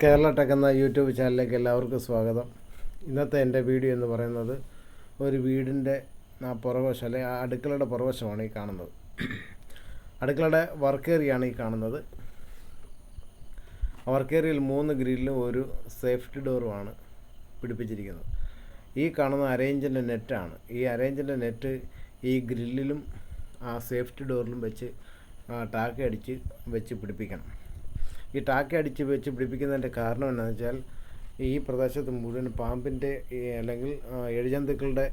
Kerala tech എന്ന YouTube ചാനലിലേക്ക് എല്ലാവർക്കും സ്വാഗതം. ഇന്നത്തെ എന്റെ വീഡിയോ എന്ന് പറയുന്നത് ഒരു വീടിന്റെ ആ പുറവശം അല്ലെങ്കിൽ ആ അടുക്കളയുടെ പുറവശമാണ് ഈ കാണുന്നത്. അടുക്കളയുടെ വർക്ക് ഏരിയയാണ് ഈ കാണുന്നത്. വർക്ക് ഏരിയയിൽ മൂന്ന് ഗ്രില്ലും ഒരു സേഫ്റ്റി ഡോറുമാണ് പിടിപ്പിച്ചിരിക്കുന്നത്. ഈ കാണുന്ന അറേഞ്ചിന്റെ നെറ്റാണ് ഈ അറേഞ്ചിന്റെ നെറ്റ് ഈ ഗ്രില്ലിലും ആ സേഫ്റ്റി ഡോറിലും വെച്ച് ടാക്ക് അടിച്ച് വെച്ച് പിടിപ്പിക്കണം. ഈ ടാക്ക അടിച്ച് വെച്ച് പിടിപ്പിക്കുന്നതിന്റെ കാരണം എന്താണെന്ന് വെച്ചാൽ ഈ പ്രദേശത്ത് മുഴുവൻ പാമ്പിന്റെ അല്ലെങ്കിൽ എഴുജന്തുക്കളുടെ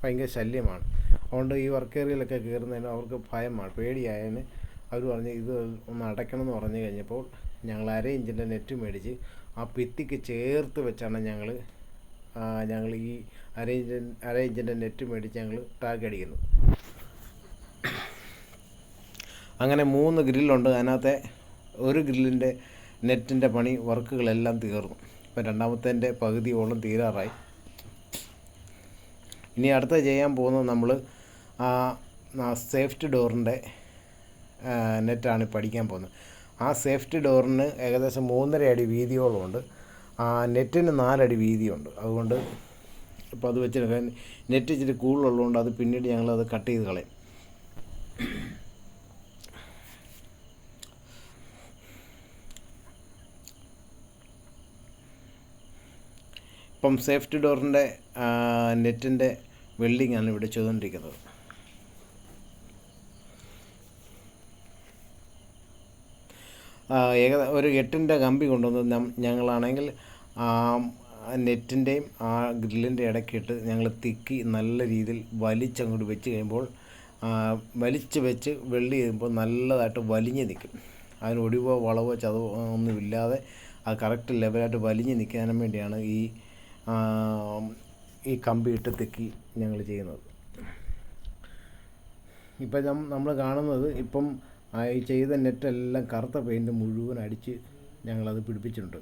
ഭയങ്കര ശല്യമാണ്. അതുകൊണ്ട് ഈ വർക്ക് ഏരിയയിലൊക്കെ കയറുന്നതിന് അവർക്ക് ഭയമാണ് പേടിയായതിന് അവർ പറഞ്ഞ് ഇത് ഒന്ന് അടയ്ക്കണം എന്ന് പറഞ്ഞു കഴിഞ്ഞപ്പോൾ ഞങ്ങൾ അര ഇഞ്ചിന്റെ നെറ്റ് മേടിച്ച് ആ ഭിത്തിക്ക് ചേർത്ത് വെച്ചാണ് ഞങ്ങൾ ഞങ്ങൾ ഈ അര ഇഞ്ച് അര ഇഞ്ചിന്റെ നെറ്റ് മേടിച്ച് ഞങ്ങൾ ടാഗ് അടിക്കുന്നത്. അങ്ങനെ മൂന്ന് ഗ്രില്ലുണ്ട്. അതിനകത്തെ ഒരു ഗ്രില്ലിന്റെ നെറ്റിന്റെ പണി വർക്കുകളെല്ലാം തീർന്നു. ഇപ്പം രണ്ടാമത്തേന്റെ പകുതിയോളം തീരാറായി. ഇനി അടുത്ത ചെയ്യാൻ പോകുന്നത് നമ്മൾ ആ സേഫ്റ്റി ഡോറിന്റെ നെറ്റാണ് പഠിക്കാൻ പോകുന്നത്. ആ സേഫ്റ്റി ഡോറിന് ഏകദേശം മൂന്നര അടി വീതിയോളമുണ്ട്. ആ നെറ്റിന് നാലടി വീതിയുണ്ട്. അതുകൊണ്ട് ഇപ്പോൾ അത് വെച്ചിട്ട് നെറ്റ് ഇച്ചിരി കൂടുതലുള്ളതുകൊണ്ട് അത് പിന്നീട് ഞങ്ങളത് കട്ട് ചെയ്ത് കളയും. ഇപ്പം സേഫ്റ്റി ഡോറിന്റെ നെറ്റിന്റെ വെൽഡിങ്ങാണ് ഇവിടെ ചെയ്തുകൊണ്ടിരിക്കുന്നത്. ഏകദ ഒരു എട്ടിന്റെ കമ്പി കൊണ്ടുവന്ന് ഞങ്ങളാണെങ്കിൽ നെറ്റിന്റെയും ആ ഗ്രില്ലിന്റെ ഇടയ്ക്കിട്ട് ഞങ്ങൾ തിക്കി നല്ല രീതിയിൽ വലിച്ചങ്ങോട്ട് വെച്ച് കഴിയുമ്പോൾ വലിച്ച് വെച്ച് വെള്ളി ചെയ്യുമ്പോൾ നല്ലതായിട്ട് വലിഞ്ഞ് നിൽക്കും. അതിന് ഒടിവോ വളവോ ചതവോ ഒന്നുമില്ലാതെ അത് കറക്റ്റ് ലെവലായിട്ട് വലിഞ്ഞ് നിൽക്കാനും വേണ്ടിയാണ് ഈ ഈ കമ്പി ഇട്ട് തെക്കി ഞങ്ങൾ ചെയ്യുന്നത്. ഇപ്പം നമ്മൾ കാണുന്നത് ഇപ്പം ഈ ചെയ്ത നെറ്റെല്ലാം കറുത്ത പെയിന്റ് മുഴുവൻ അടിച്ച് ഞങ്ങളത് പിടിപ്പിച്ചിട്ടുണ്ട്.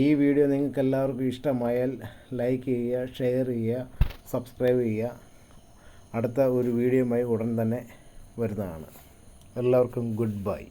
ഈ വീഡിയോ നിങ്ങൾക്ക് എല്ലാവർക്കും ഇഷ്ടമായാൽ ലൈക്ക് ചെയ്യുക ഷെയർ ചെയ്യുക സബ്സ്ക്രൈബ് ചെയ്യുക. അടുത്ത ഒരു വീഡിയോയുമായി ഉടൻ തന്നെ വരുന്നതാണ്. എല്ലാവർക്കും ഗുഡ് ബൈ.